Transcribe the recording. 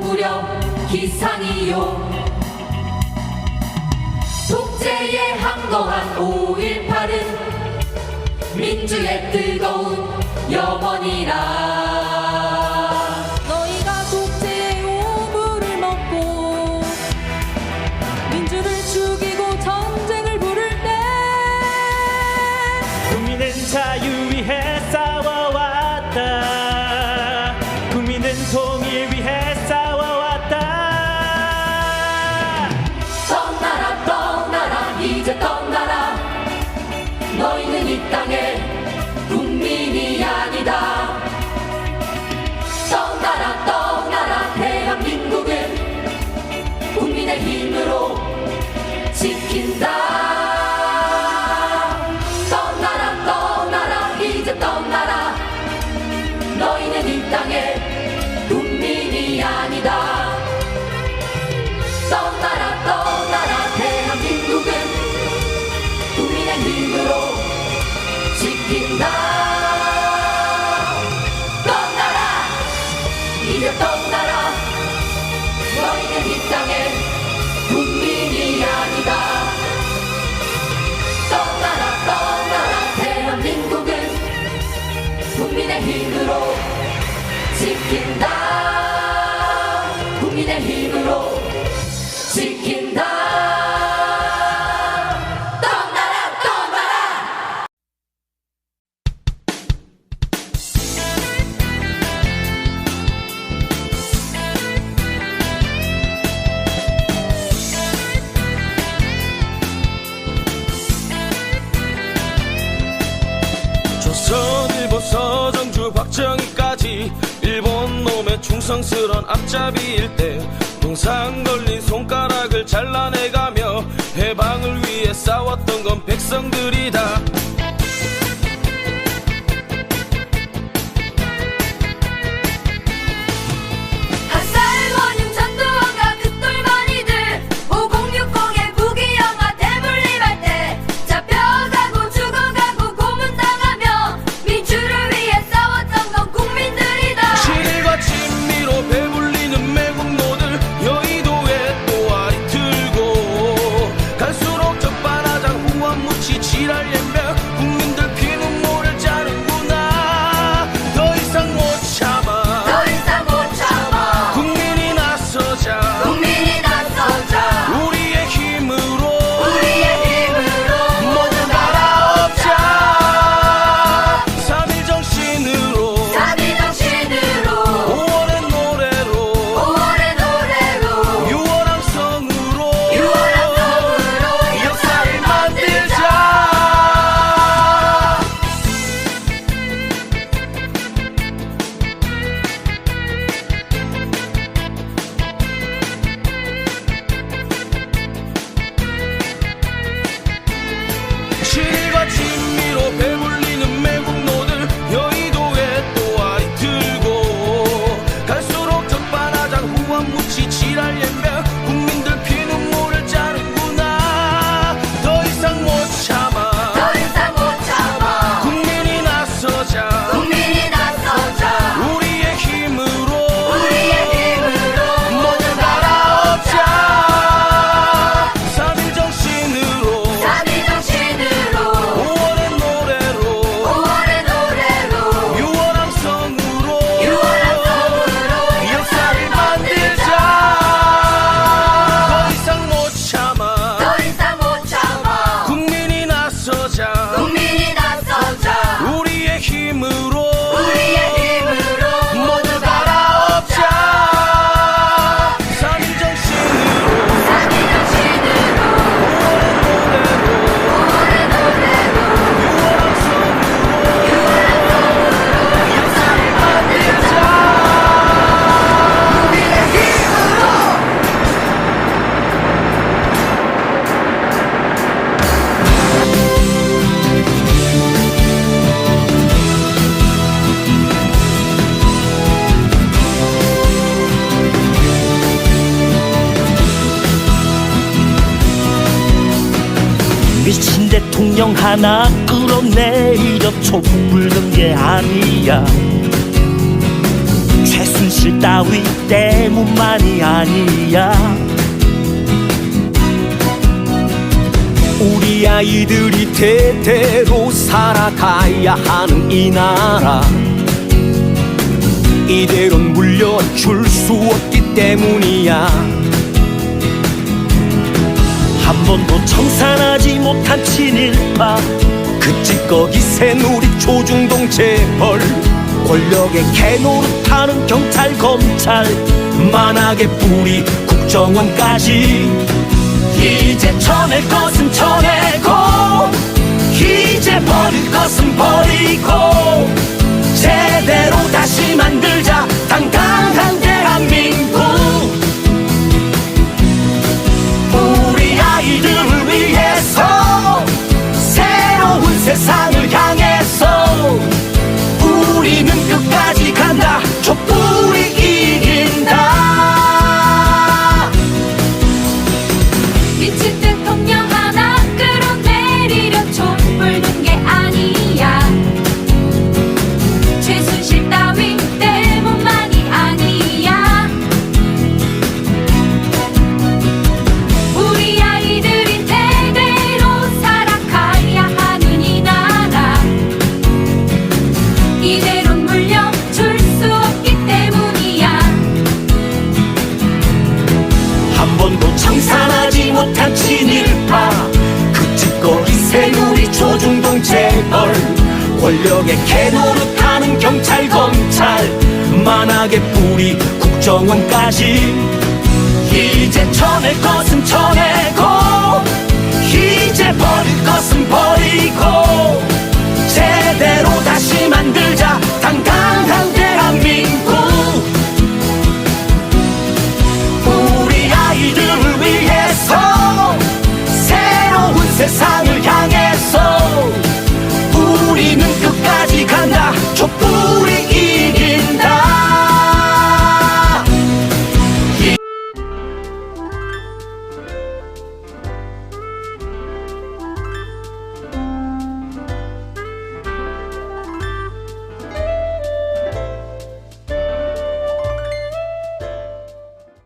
무려 기상이요. 독재의 항거한 5.18은 민주의 뜨거운 염원이라. 이제 떠나라 너희는 이 땅에 국민이 아니다. 이른다 떠나라. 이제 떠나라. 너희는 이 땅에 국민이 아니다. 떠나라 떠나라. 대한민국은 국민의 힘으로 지킨다. 정성스런 앞잡이일 때 동상 걸린 손가락을 잘라내가며 해방을 위해 싸웠던 건 백성들이다. Lời 대통령 하나 끌어내려 촛불 든게 아니야. 최순실 따위 때문만이 아니야. 우리 아이들이 대대로 살아가야 하는 이 나라. 이대로는 물려줄 수 없기 때문이야 한 번도 청산하지 못한 친일파. 그 찌꺼기 새누리 조중동 재벌. 권력의 개노릇하는 경찰 검찰. 만하게 뿌리 국정원까지. 이제 쳐낼 것은 쳐내고 이제 버릴 것은 버리고 제대로 다시 만들자 당당한 대한민국 권력의 개노릇하는 경찰 검찰. 만하게 뿌리 국정원까지. 이제 쳐낼 것은 쳐내고 이제 버릴 것은 버리고